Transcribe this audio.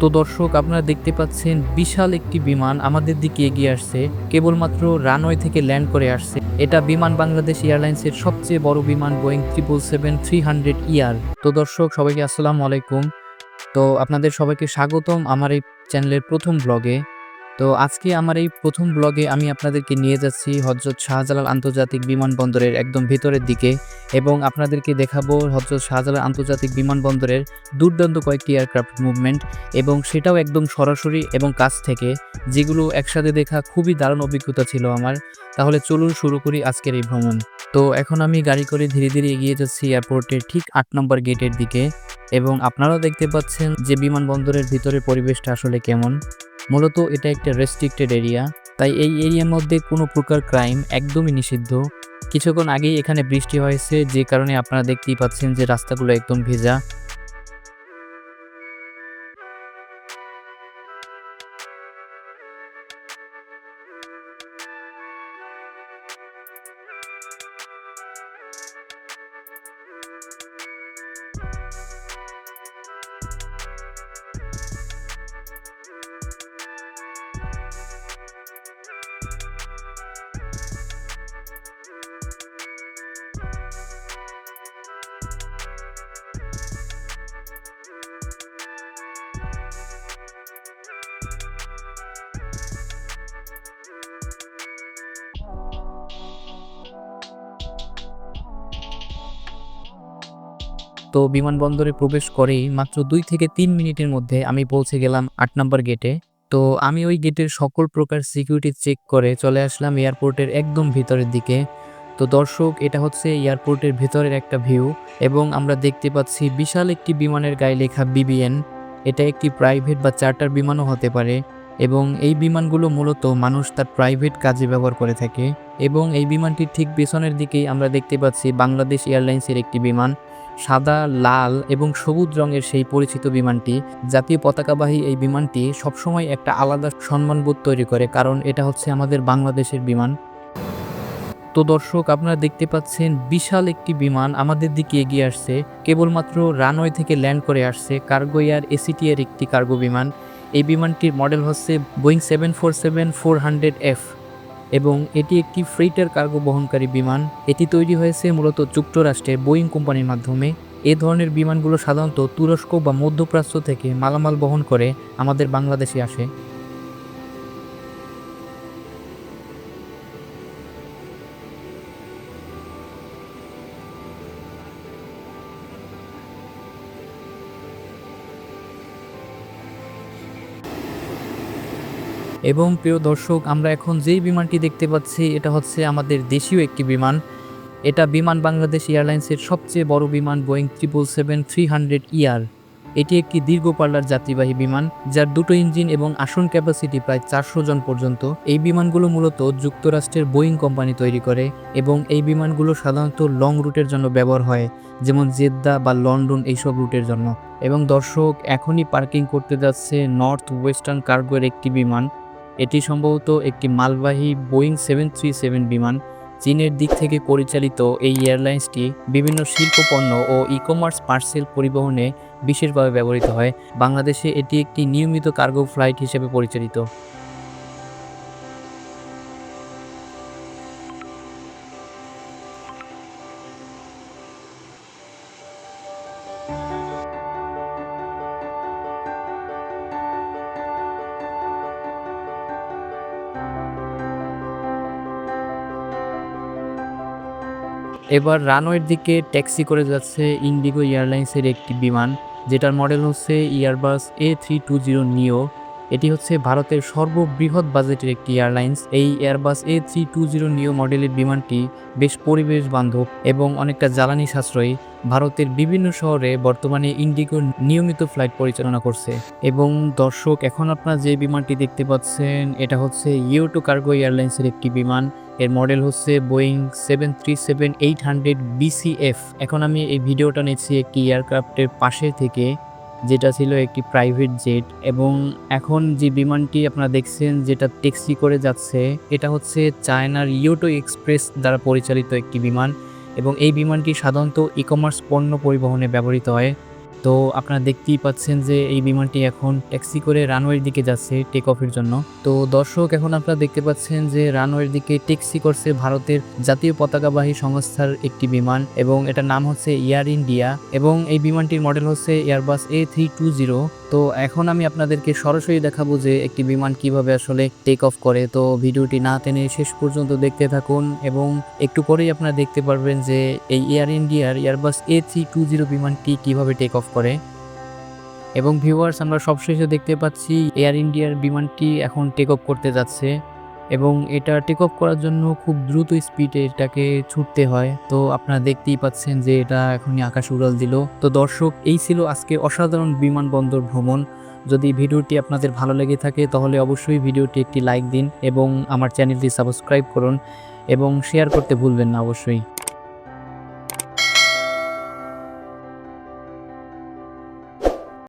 তো দর্শক, আপনারা দেখতে পাচ্ছেন বিশাল একটি বিমান আমাদের দিকে এগিয়ে আসছে। কেবলমাত্র রানওয়ে থেকে ল্যান্ড করে আসছে। এটা বিমান বাংলাদেশ এয়ারলাইন্সের সবচেয়ে বড় বিমান, Boeing triple seven three hundred ER তো দর্শক, সবাইকে আসসালামু আলাইকুম। তো আপনাদের সবাইকে স্বাগতম আমার এই চ্যানেলের প্রথম ব্লগে। তো আজকে আমার এই প্রথম ব্লগে আমি আপনাদেরকে নিয়ে যাচ্ছি হজরত শাহজালাল আন্তর্জাতিক বিমানবন্দরের একদম ভেতরের দিকে এবং আপনাদেরকে দেখাবো হজরত শাহজালাল আন্তর্জাতিক বিমানবন্দরের দুর্দান্ত কয়েকটি এয়ারক্রাফট মুভমেন্ট এবং সেটাও একদম সরাসরি এবং কাছ থেকে, যেগুলো একসাথে দেখা খুবই দারুণ অভিজ্ঞতা ছিল আমার। তাহলে চলুন শুরু করি আজকের এই ভ্রমণ। তো এখন আমি গাড়ি করে ধীরে ধীরে এগিয়ে যাচ্ছি এয়ারপোর্টের ঠিক আট নম্বর গেটের দিকে এবং আপনারাও দেখতে পাচ্ছেন যে বিমানবন্দরের ভিতরের পরিবেশটা আসলে কেমন। মূলত এটা একটা রেস্ট্রিক্টেড এরিয়া তাই এই এরিয়ার মধ্যে কোনো প্রকার ক্রাইম একদমই নিষিদ্ধ। কিছুক্ষণ আগেই এখানে বৃষ্টি হয়েছে, যে কারণে আপনারা দেখতেই পাচ্ছেন যে রাস্তাগুলো একদম ভেজা। তো বিমানবন্দরে প্রবেশ করেই মাত্র দুই থেকে তিন মিনিটের মধ্যে আমি পৌঁছে গেলাম আট নম্বর গেটে তো আমি ওই গেটের সকল প্রকার সিকিউরিটি চেক করে চলে আসলাম এয়ারপোর্টের একদম ভিতরের দিকে। তো দর্শক, এটা হচ্ছে এয়ারপোর্টের ভেতরের একটা ভিউ এবং আমরা দেখতে পাচ্ছি বিশাল একটি বিমানের গায়ে লেখা বিবিএন এটা একটি প্রাইভেট বা চার্টার বিমানও হতে পারে এবং এই বিমানগুলো মূলত মানুষ তার প্রাইভেট কাজে ব্যবহার করে থাকে। এবং এই বিমানটির ঠিক পেছনের দিকেই আমরা দেখতে পাচ্ছি বাংলাদেশ এয়ারলাইন্সের একটি বিমান। সাদা, লাল এবং সবুজ রঙের সেই পরিচিত বিমানটি, জাতীয় পতাকাবাহী এই বিমানটি সবসময় একটা আলাদা সম্মানবোধ তৈরি করে, কারণ এটা হচ্ছে আমাদের বাংলাদেশের বিমান। তো দর্শক, আপনারা দেখতে পাচ্ছেন বিশাল একটি বিমান আমাদের দিকে এগিয়ে আসছে, কেবলমাত্র রানওয়ে থেকে ল্যান্ড করে আসছে কার্গো এয়ার এসিটি এর একটি কার্গো বিমান। এই বিমানটির মডেল হচ্ছে Boeing seven four seven four hundred F. এবং এটি একটি ফ্রেইটার কার্গো বহনকারী বিমান। এটি তৈরি হয়েছে মূলত যুক্তরাষ্ট্রের বোয়িং কোম্পানির মাধ্যমে। এ ধরনের বিমানগুলো সাধারণত তুরস্ক বা মধ্যপ্রাচ্য থেকে মালামাল বহন করে আমাদের বাংলাদেশে আসে। এবং প্রিয় দর্শক, আমরা এখন যেই বিমানটি দেখতে পাচ্ছি, এটা হচ্ছে আমাদের দেশীয় একটি বিমান। এটা বিমান বাংলাদেশ এয়ারলাইন্সের সবচেয়ে বড় বিমান, Boeing triple seven three hundred ER এটি একটি দীর্ঘ পাল্লার যাত্রীবাহী বিমান, যার দুটো ইঞ্জিন এবং আসন ক্যাপাসিটি প্রায় চারশো জন পর্যন্ত। এই বিমানগুলো মূলত যুক্তরাষ্ট্রের বোয়িং কোম্পানি তৈরি করে এবং এই বিমানগুলো সাধারণত লং রুটের জন্য ব্যবহার হয়, যেমন জেদ্দা বা লন্ডন এইসব রুটের জন্য। এবং দর্শক, এখনই পার্কিং করতে যাচ্ছে নর্থ ওয়েস্টার্ন কার্গোর একটি বিমান। এটি সম্ভবত একটি মালবাহী বোয়িং সেভেন থ্রি সেভেন বিমান চীনের দিক থেকে পরিচালিত এই এয়ারলাইন্সটি বিভিন্ন শিল্প পণ্য ও ই কমার্স পার্সেল পরিবহনে বিশেষভাবে ব্যবহৃত হয়। বাংলাদেশে এটি একটি নিয়মিত কার্গো ফ্লাইট হিসেবে পরিচালিত। এবার রানওয়ের দিকে ট্যাক্সি করে যাচ্ছে ইন্ডিগো এয়ারলাইন্সের একটি বিমান, যেটার মডেল হচ্ছে Airbus A three two zero neo এটি হচ্ছে ভারতের সর্ববৃহৎ বাজেটের একটি এয়ারলাইন্স। এই Airbus A three two zero neo মডেলের বিমানটি বেশ পরিবেশ বান্ধব এবং অনেকটা জ্বালানি সাশ্রয়ী। ভারতের বিভিন্ন শহরে বর্তমানে ইন্ডিগো নিয়মিত ফ্লাইট পরিচালনা করছে এবং দর্শক, এখন আপনারা যে বিমানটি দেখতে পাচ্ছেন, এটা হচ্ছে ইউটো কার্গো এয়ারলাইন্সের একটি বিমান। এর মডেল হচ্ছে Boeing seven three seven eight hundred BCF এখন আমি এই ভিডিওটা নিচ্ছি একটি এয়ারক্রাফটের পাশে থেকে। যেটা ছিল একটি প্রাইভেট জেট এবং এখন যে বিমানটি আপনারা দেখছেন যেটা ট্যাক্সি করে যাচ্ছে, এটা হচ্ছে চায়নার ইয়োটো এক্সপ্রেস দ্বারা পরিচালিত একটি বিমান এবং এই বিমানটি সাধারণত ই কমার্স পণ্য পরিবহনে ব্যবহৃত হয়। তো আপনারা দেখতেই পাচ্ছেন যে এই বিমানটি এখন ট্যাক্সি করে রানওয়ের দিকে যাচ্ছে টেক অফের জন্য। তো দর্শক, এখন আপনারা দেখতে পাচ্ছেন যে রানওয়ের দিকে ট্যাক্সি করছে ভারতের জাতীয় পতাকাবাহী সংস্থার একটি বিমান এবং এটার নাম হচ্ছে এয়ার ইন্ডিয়া এবং এই বিমানটির মডেল হচ্ছে Airbus A three two zero তো এখন আমি আপনাদেরকে সরাসরি দেখাবো যে একটি বিমান কীভাবে আসলে টেক অফ করে। তো ভিডিওটি না টেনে শেষ পর্যন্ত দেখতে থাকুন এবং একটু পরেই আপনারা দেখতে পারবেন যে এই এয়ার ইন্ডিয়ার Airbus A three two zero বিমানটি কীভাবে টেক অফ করে। এবং ভিউয়ার্স আমরা সবশেষে দেখতে পাচ্ছি এয়ার ইন্ডিয়ার বিমানটি এখন টেক অফ করতে যাচ্ছে। এবং এটা টেক অফ করার জন্য খুব দ্রুত স্পিডে এটাকে ছুটতে হয়। তো আপনারা দেখতেই পাচ্ছেন যে এটা এখনই আকাশ উড়াল দিল। তো দর্শক, এই ছিল আজকে অসাধারণ বিমানবন্দর ভ্রমণ। যদি ভিডিওটি আপনাদের ভালো লেগে থাকে, তাহলে অবশ্যই ভিডিওটি একটি লাইক দিন এবং আমার চ্যানেলটি সাবস্ক্রাইব করুন এবং শেয়ার করতে ভুলবেন না অবশ্যই।